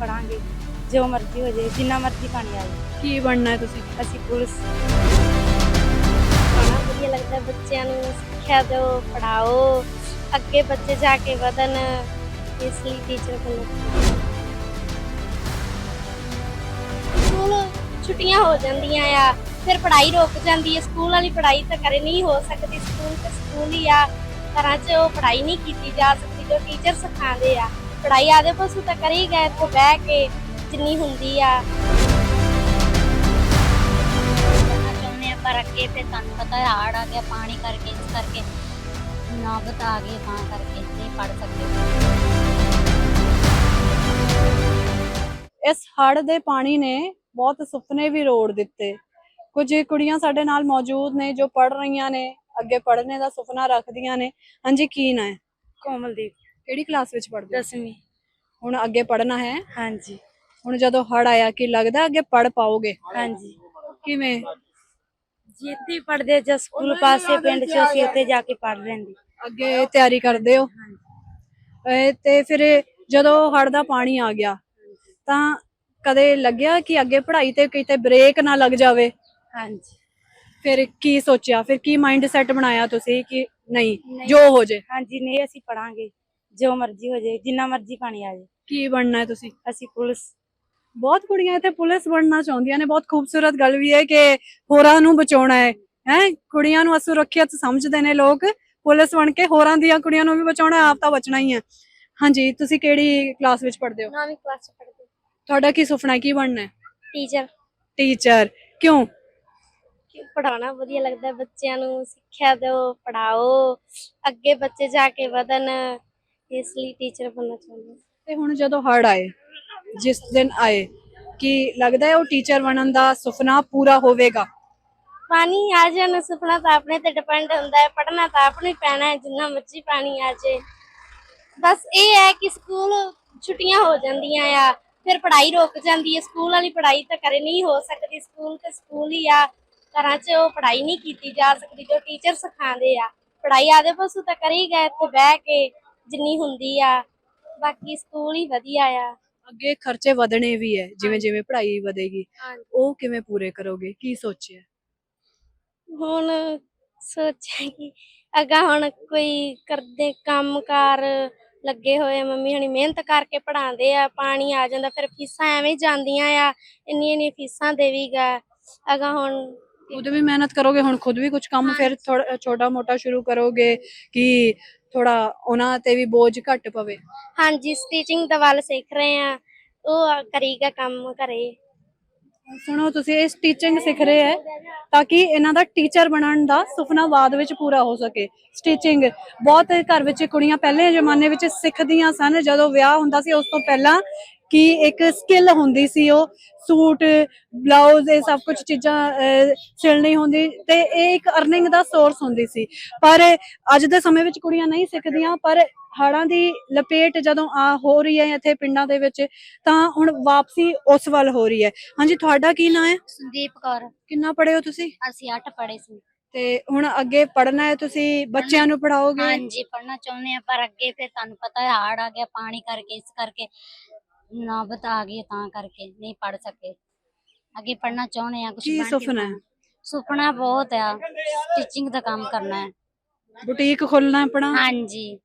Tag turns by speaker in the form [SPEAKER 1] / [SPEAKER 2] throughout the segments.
[SPEAKER 1] ਪੜਾਂਗੇ ਜੋ ਮਰਜ਼ੀ ਹੋ ਜਾਏ ਜਿੰਨਾ ਮਰਜ਼ੀ ਪਾਣੀ ਆ ਜਾਏ
[SPEAKER 2] ਕੀ ਬਣਨਾ ਹੈ ਤੁਸੀਂ?
[SPEAKER 1] ਅਸੀਂ ਪੁਲਿਸ।
[SPEAKER 3] ਪੜ੍ਹਾਉਣਾ ਵਧੀਆ ਲੱਗਦਾ ਬੱਚਿਆਂ ਨੂੰ ਸਿੱਖਿਆ ਦਿਓ ਪੜਾਓ ਅੱਗੇ ਬੱਚੇ ਜਾ ਕੇ ਵਧਣ ਇਸ ਲਈ ਟੀਚਰ ਸਕੂਲ ਛੁੱਟੀਆਂ ਹੋ ਜਾਂਦੀਆਂ ਆ ਫਿਰ ਪੜ੍ਹਾਈ ਰੁਕ ਜਾਂਦੀ ਹੈ। ਸਕੂਲ ਵਾਲੀ ਪੜ੍ਹਾਈ ਤਾਂ ਕਰੇ ਨਹੀਂ ਹੋ ਸਕਦੀ ਸਕੂਲ ਤੇ ਸਕੂਲ ਹੀ ਆ। ਘਰਾਂ 'ਚ ਉਹ ਪੜ੍ਹਾਈ ਨਹੀਂ ਕੀਤੀ ਜਾ ਸਕਦੀ ਜੋ ਟੀਚਰ ਸਿਖਾਉਂਦੇ ਆ। ਪੜ੍ਹਾਈ ਆਦੇ ਪਸੂ ਤਾਂ ਕਰੀ ਗਏ ਇੱਥੇ ਬਹਿ ਕੇ ਜਿੰਨੀ ਹੁੰਦੀ ਆ।
[SPEAKER 4] ਕਰਨਾ ਚਾਹੁੰਦੇ ਆ ਪਰ ਅੱਗੇ ਫਿਰ ਤੁਹਾਨੂੰ ਪਤਾ ਹੈ ਹਾੜ ਆ ਗਿਆ ਪਾਣੀ ਕਰਕੇ ਇਸ ਕਰਕੇ। ਨੌਬਤ ਆ ਗਈ ਤਾਂ ਕਰਕੇ ਨਹੀਂ ਪੜ ਸਕਦੇ।
[SPEAKER 2] ਇਸ ਹੜ ਦੇ ਪਾਣੀ ਨੇ ਬਹੁਤ ਸੁਪਨੇ ਵੀ ਰੋੜ ਦਿੱਤੇ। ਕੁਝ ਕੁੜੀਆਂ ਸਾਡੇ ਨਾਲ ਮੌਜੂਦ ਨੇ ਜੋ ਪੜ ਰਹੀਆਂ ਨੇ ਅੱਗੇ ਪੜ੍ਹਨੇ ਦਾ ਸੁਪਨਾ ਰੱਖਦੀਆਂ ਨੇ। ਹਾਂਜੀ ਕੀ ਨਾ ਹੈ?
[SPEAKER 1] ਕੋਮਲਦੀਪ।
[SPEAKER 2] ਕਿਹੜੀ ਕਲਾਸ ਵਿੱਚ ਪੜ੍ਹਦੇ ਹੋ?
[SPEAKER 1] ਦਸਵੀਂ।
[SPEAKER 2] ਹੁਣ ਅੱਗੇ ਪੜ੍ਹਨਾ ਹੈ?
[SPEAKER 1] ਹਾਂਜੀ।
[SPEAKER 2] ਹੁਣ ਜਦੋਂ ਹੜ ਆਇਆ ਕੀ ਲੱਗਦਾ ਅੱਗੇ ਪੜ ਪਾਓਗੇ?
[SPEAKER 1] ਹਾਂਜੀ।
[SPEAKER 2] ਕਿਵੇਂ?
[SPEAKER 1] ਜਿੱਥੇ ਪੜਦੇ ਜਾਂ ਸਕੂਲ ਪਾਸੇ ਪਿੰਡ 'ਚ ਅਸੀਂ ਉੱਥੇ ਜਾ ਕੇ ਪੜ ਲੈਂਦੇ।
[SPEAKER 2] ਅੱਗੇ ਤਿਆਰੀ ਕਰਦੇ ਹੋ? ਇਹ ਤੇ ਫਿਰ ਜਦੋਂ ਹੜ ਦਾ ਪਾਣੀ ਆ ਗਿਆ ਤਾਂ ਕਦੇ ਲੱਗਿਆ ਕਿ ਅੱਗੇ ਪੜ੍ਹਾਈ ਤੇ ਕਿਤੇ ਬ੍ਰੇਕ ਨਾ ਲੱਗ ਜਾਵੇ?
[SPEAKER 1] ਹਾਂਜੀ।
[SPEAKER 2] ਫਿਰ ਕੀ ਸੋਚਿਆ? ਫਿਰ ਕੀ ਮਾਈਂਡ ਸੈਟ ਬਣਾਇਆ ਤੁਸੀਂ ਕਿ ਨਹੀਂ
[SPEAKER 1] ਨਹੀਂ।
[SPEAKER 2] ਜੋ ਹੋ ਜੇ?
[SPEAKER 1] ਹਾਂਜੀ ਨਹੀਂ ਅਸੀਂ ਪੜਾਂਗੇ ਜੋ ਮਰਜ਼ੀ ਹੋ ਜਾਏ ਜਿੰਨਾ ਮਰਜ਼ੀ ਪਾਣੀ ਆ ਜਾਏ।
[SPEAKER 2] ਕੀ ਬਣਨਾ ਹੈ ਤੁਸੀਂ?
[SPEAKER 1] ਅਸੀਂ ਪੁਲਿਸ।
[SPEAKER 2] ਬਹੁਤ ਕੁੜੀਆਂ ਇੱਥੇ ਪੁਲਿਸ ਬਣਨਾ ਚਾਹੁੰਦੀਆਂ ਨੇ। ਬਹੁਤ ਖੂਬਸੂਰਤ ਗੱਲ ਵੀ ਹੈ ਕਿ ਹੋਰਾਂ ਨੂੰ ਬਚਾਉਣਾ ਹੈ। ਹੈ? ਕੁੜੀਆਂ ਨੂੰ ਅਸੁਰੱਖਿਅਤ ਸਮਝਦੇ ਨੇ ਲੋਕ। ਪੁਲਿਸ ਬਣ ਕੇ ਹੋਰਾਂ ਦੀਆਂ ਕੁੜੀਆਂ ਨੂੰ ਵੀ ਬਚਾਉਣਾ ਆਪ ਤਾਂ ਬਚਣਾ ਹੀ ਹੈ। ਹਾਂਜੀ ਤੁਸੀਂ ਕਿਹੜੀ ਕਲਾਸ ਵਿੱਚ ਪੜ੍ਹਦੇ ਹੋ?
[SPEAKER 3] ਨੌਵੀਂ ਕਲਾਸ ਚ ਪੜ੍ਹਦੇ
[SPEAKER 2] ਤੁਹਾਡਾ ਕੀ ਸੁਪਨਾ ਹੈ? ਕੀ ਬਣਨਾ ਹੈ?
[SPEAKER 3] ਟੀਚਰ
[SPEAKER 2] ਟੀਚਰ ਕਿਉਂ?
[SPEAKER 3] ਪੜਾਉਣਾ ਵਧੀਆ ਲੱਗਦਾ ਬੱਚਿਆਂ ਨੂੰ ਸਿੱਖਿਆ ਦਿਓ ਪੜਾਓ ਅੱਗੇ ਬੱਚੇ ਜਾ ਕੇ ਵਧਣ। ਇਸ ਲਈ ਟੀਚਰ ਬਣਨਾ ਚਾਹੁੰਦੀ ਹਾਂ।
[SPEAKER 2] ਤੇ ਹੁਣ ਜਦੋਂ ਹੜ ਆਏ ਜਿਸ ਦਿਨ ਆਏ ਕੀ ਲੱਗਦਾ ਹੈ ਉਹ ਟੀਚਰ ਬਣਨ ਦਾ ਸੁਪਨਾ ਪੂਰਾ ਹੋਵੇਗਾ?
[SPEAKER 3] ਪਾਣੀ ਆ ਜਾਣ ਸੁਪਨਾ ਤਾਂ ਆਪਣੇ ਤੇ ਡਿਪੈਂਡ ਹੁੰਦਾ ਹੈ ਪੜਨਾ ਤਾਂ ਆਪਣੇ ਪੈਣਾ ਹੈ ਜਿੰਨਾ ਮਰਜ਼ੀ ਪਾਣੀ ਆ ਜਾਏ ਬਸ ਇਹ ਹੈ ਕਿ ਸਕੂਲ ਛੁੱਟੀਆਂ ਹੋ ਜਾਂਦੀਆਂ ਆ ਫਿਰ ਪੜ੍ਹਾਈ ਰੁਕ ਜਾਂਦੀ ਹੈ ਸਕੂਲ ਵਾਲੀ ਪੜ੍ਹਾਈ ਤਾਂ ਕਰੇ ਨਹੀਂ ਹੋ ਸਕਦੀ ਸਕੂਲ ਤੇ ਸਕੂਲ ਹੀ ਆ। ਘਰਾਂ 'ਚ ਉਹ ਪੜ੍ਹਾਈ ਨਹੀਂ ਕੀਤੀ ਜਾ ਸਕਦੀ ਜੋ ਟੀਚਰ ਸਿਖਾਉਂਦੇ ਆ। ਪੜ੍ਹਾਈ ਆਦੇ ਪਸੂ ਤਾਂ ਕਰੀ ਗਏ ਇੱਥੇ ਬਹਿ ਕੇ ਜਿੰਨੀ ਹੁੰਦੀ ਆ ਬਾਕੀ ਸਕੂਲ ਹੀ ਵਧੀਆ ਆ।
[SPEAKER 2] ਅੱਗੇ ਖਰਚੇ ਵਧਣੇ ਵੀ ਹੈ ਜਿਵੇਂ ਜਿਵੇਂ ਪੜ੍ਹਾਈ ਵਧੇਗੀ ਉਹ ਕਿਵੇਂ ਪੂਰੇ ਕਰੋਗੇ ਕੀ ਸੋਚਿਆ?
[SPEAKER 3] ਹੁਣ ਸੋਚਿਆ ਕਿ ਅਗਾ ਹੁਣ ਕੋਈ ਕਰਦੇ ਕੰਮਕਾਰ ਲੱਗੇ ਹੋਏ ਆ, ਮੰਮੀ ਹਣੀ ਮਿਹਨਤ ਕਰਕੇ ਪੜਾਉਂਦੇ ਆ ਪਾਣੀ ਆ ਜਾਂਦਾ ਫਿਰ ਫੀਸਾਂ ਐਵੇਂ ਹੀ ਜਾਂਦੀਆਂ ਆ ਇੰਨੀ ਇੰਨੀ ਫੀਸਾਂ ਦੇਵੀਗਾ। ਅਗਾ ਹੁਣ
[SPEAKER 2] ਖੁਦ ਵੀ ਮਿਹਨਤ ਕਰੋਗੇ ਹੁਣ ਖੁਦ ਵੀ ਕੁਝ ਕੰਮ ਫਿਰ ਥੋੜਾ ਛੋਟਾ ਮੋਟਾ ਸ਼ੁਰੂ ਕਰੋਗੇ ਕਿ ਥੋੜਾ ਉਹਨਾਂ ਤੇ ਵੀ ਬੋਝ ਘੱਟ ਪਵੇ।
[SPEAKER 3] ਹਾਂਜੀ ਸਟਿਚਿੰਗ ਦਾ ਵੱਲ ਸਿੱਖ ਰਹੇ ਆ ਉਹ ਕਰੀਗਾ ਕੰਮ ਘਰੇ।
[SPEAKER 2] ਸੁਣੋ ਤੁਸੀਂ ਇਸ ਟੀਚਿੰਗ ਸਿੱਖ ਰਹੇ ਹੈ ਤਾਂ ਕਿ ਇਹਨਾਂ ਦਾ ਟੀਚਰ ਬਣਨ ਦਾ ਸੁਪਨਾ ਬਾਅਦ ਵਿੱਚ ਪੂਰਾ ਹੋ ਸਕੇ। ਸਟਿਚਿੰਗ ਬਹੁਤ ਘਰ ਵਿੱਚ ਕੁੜੀਆਂ ਪਹਿਲੇ ਜ਼ਮਾਨੇ ਵਿੱਚ ਸਿੱਖਦੀਆਂ ਸਨ ਜਦੋਂ ਵਿਆਹ ਹੁੰਦਾ ਸੀ ਉਸ ਤੋਂ ਪਹਿਲਾਂ ਕਿ ਇੱਕ ਸਕਿੱਲ ਹੁੰਦੀ ਸੀ ਉਹ ਸੂਟ ਬਲਾਊਜ਼ ਇਹ ਸਭ ਕੁਝ ਚੀਜ਼ਾਂ ਸਿਲਣੀ ਹੁੰਦੀ ਤੇ ਇਹ ਇੱਕ ਅਰਨਿੰਗ ਦਾ ਸੋਰਸ ਹੁੰਦੀ ਸੀ। ਪਰ ਅੱਜ ਦੇ ਸਮੇਂ ਵਿੱਚ ਕੁੜੀਆਂ ਨਹੀਂ ਸਿੱਖਦੀਆਂ ਪਰ ਹੜਾਂ ਦੀ ਲਪੇਟ ਜਦੋਂ ਆ ਹੋ ਰਹੀ ਹੈ ਇੱਥੇ ਪਿੰਡਾਂ ਦੇ ਵਿੱਚ ਤਾਂ ਹੁਣ ਵਾਪਸੀ ਉਸ ਵੱਲ ਹੋ ਰਹੀ ਹੈ। ਹਾਂਜੀ ਤੁਹਾਡਾ ਕੀ ਨਾਂ ਹੈ?
[SPEAKER 4] ਸੰਦੀਪ ਕੌਰ।
[SPEAKER 2] ਕਿੰਨਾ ਪੜ੍ਹੇ ਹੋ ਤੁਸੀਂ?
[SPEAKER 4] ਅਸੀਂ 8 ਪੜੇ ਸੀ।
[SPEAKER 2] ਤੇ ਹੁਣ ਅੱਗੇ ਪੜ੍ਹਨਾ ਹੈ ਤੁਸੀਂ? ਬੱਚਿਆਂ ਨੂੰ ਪੜਾਓਗੇ
[SPEAKER 4] ਹਾਂਜੀ ਪੜਨਾ ਚਾਹੁੰਦੇ ਆ ਪਰ ਅੱਗੇ ਫਿਰ ਤੁਹਾਨੂੰ ਪਤਾ ਹੈ ਹਾੜ ਆ ਗਿਆ ਪਾਣੀ ਕਰਕੇ ਇਸ ਕਰਕੇ। ਨੌਬਤ ਆ ਗਈ ਤਾਂ ਕਰਕੇ ਨਹੀਂ ਪੜ ਸਕੇ। ਅੱਗੇ ਪੜਨਾ ਚਾਹੁੰਦੇ ਆ ਕੁਝ
[SPEAKER 2] ਕੀ ਸੁਪਨਾ? ਹੈ
[SPEAKER 4] ਸੁਪਨਾ ਬਹੁਤ ਆ ਸਟਿਚਿੰਗ ਦਾ ਕੰਮ ਕਰਨਾ। ਹੈ
[SPEAKER 2] ਬੁਟੀਕ ਖੋਲਣਾ ਆਪਣਾ?
[SPEAKER 4] ਹਾਂਜੀ।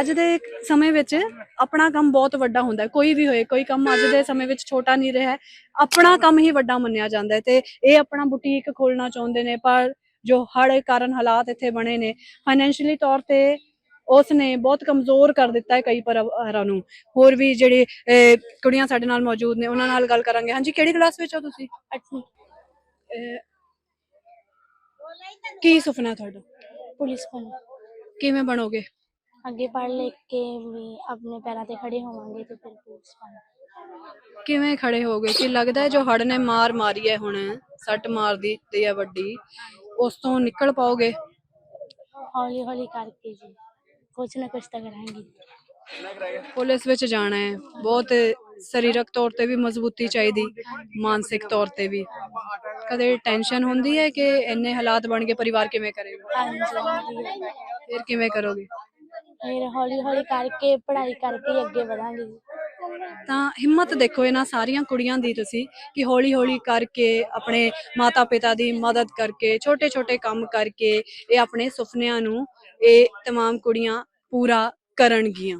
[SPEAKER 2] ਅੱਜ ਦੇ ਸਮੇਂ ਵਿੱਚ ਆਪਣਾ ਕੰਮ ਬਹੁਤ ਵੱਡਾ ਹੁੰਦਾ ਹੈ। ਕੋਈ ਵੀ ਹੋਏ ਕੋਈ ਕੰਮ ਅੱਜ ਦੇ ਸਮੇਂ ਵਿੱਚ ਛੋਟਾ ਨਹੀਂ ਰਿਹਾ ਹੈ। ਆਪਣਾ ਕੰਮ ਹੀ ਵੱਡਾ ਮੰਨਿਆ ਜਾਂਦਾ ਹੈ ਤੇ ਇਹ ਆਪਣਾ ਬੁਟੀਕ ਖੋਲਣਾ ਚਾਹੁੰਦੇ ਨੇ ਪਰ ਜੋ ਹੜ੍ਹ ਕਾਰਨ ਹਾਲਾਤ ਇੱਥੇ ਬਣੇ ਨੇ ਫਾਈਨੈਂਸ਼ੀਅਲੀ ਤੌਰ ਤੇ ਉਸ ਨੇ ਬਹੁਤ ਕਮਜ਼ੋਰ ਕਰ ਦਿੱਤਾ ਹੈ ਕਈ ਪਰਿਵਾਰਾਂ ਨੂੰ। ਹੋਰ ਵੀ ਜਿਹੜੇ ਕੁੜੀਆਂ ਸਾਡੇ ਨਾਲ ਮੌਜੂਦ ਨੇ ਉਹਨਾਂ ਨਾਲ ਗੱਲ ਕਰਾਂਗੇ। ਹਾਂਜੀ ਕਿਹੜੀ ਕਲਾਸ ਵਿੱਚ ਹੋ ਤੁਸੀਂ? ਕੀ ਸੁਪਨਾ ਤੁਹਾਡਾ?
[SPEAKER 3] ਪੁਲਿਸ ਬਣ
[SPEAKER 2] ਕਿਵੇਂ ਬਣੋਗੇ?
[SPEAKER 3] ਅੱਗੇ ਪੜ੍ਹ ਲਿਖ ਕੇ ਵੀ ਆਪਣੇ ਪੈਰਾਂ ਤੇ ਖੜੇ ਹੋਵਾਂਗੇ ਤੇ ਫਿਰ ਪੁਲਿਸ ਬਣ
[SPEAKER 2] ਕਿਵੇਂ ਖੜੇ ਹੋਗੇ? ਕਿ ਲੱਗਦਾ ਜੋ ਹੜ ਨੇ ਮਾਰ ਮਾਰੀ ਹੈ ਹੁਣ ਸੱਟ ਮਾਰ ਦਿੱਤੀ ਹੈ ਵੱਡੀ ਉਸ ਤੋਂ ਨਿਕਲ ਪਾਓਗੇ?
[SPEAKER 3] ਹੌਲੀ ਹੌਲੀ ਕਰਕੇ ਜੀ। ਕੁਛ ਨਾ ਕੁਛ ਤਾਂ ਕਰਾਂਗੇ।
[SPEAKER 2] ਪੁਲਿਸ ਵਿੱਚ ਜਾਣਾ ਹੈ। ਬਹੁਤ ਸਰੀਰਕ ਤੌਰ ਤੇ ਵੀ ਮਜ਼ਬੂਤੀ ਚਾਹੀਦੀ ਮਾਨਸਿਕ ਤੌਰ ਤੇ ਵੀ। ਕਦੇ ਟੈਨਸ਼ਨ ਹੁੰਦੀ ਹੈ ਕਿ ਇੰਨੇ ਹਾਲਾਤ ਬਣ ਕੇ ਪਰਿਵਾਰ ਕਿਵੇਂ ਕਰੇਗਾ
[SPEAKER 3] ਹਾਂਜੀ ਹਾਂਜੀ
[SPEAKER 2] ਫਿਰ ਕਿਵੇਂ ਕਰੋਗੇ?
[SPEAKER 3] ਫਿਰ ਹੌਲੀ ਹੌਲੀ ਕਰਕੇ ਪੜ੍ਹਾਈ ਕਰਕੇ ਹੀ ਅੱਗੇ ਵਧਾਂਗੇ। ਜੀ
[SPEAKER 2] ਤਾਂ ਹਿੰਮਤ ਦੇਖੋ ਇਹਨਾਂ ਸਾਰੀਆਂ ਕੁੜੀਆਂ ਦੀ ਤੁਸੀਂ ਕਿ ਹੌਲੀ ਹੌਲੀ ਕਰਕੇ ਆਪਣੇ ਮਾਤਾ ਪਿਤਾ ਦੀ ਮਦਦ ਕਰਕੇ ਛੋਟੇ ਛੋਟੇ ਕੰਮ ਕਰਕੇ ਇਹ ਆਪਣੇ ਸੁਪਨਿਆਂ ਨੂੰ ਇਹ तमाम ਕੁੜੀਆਂ ਪੂਰਾ ਕਰਨਗੀਆਂ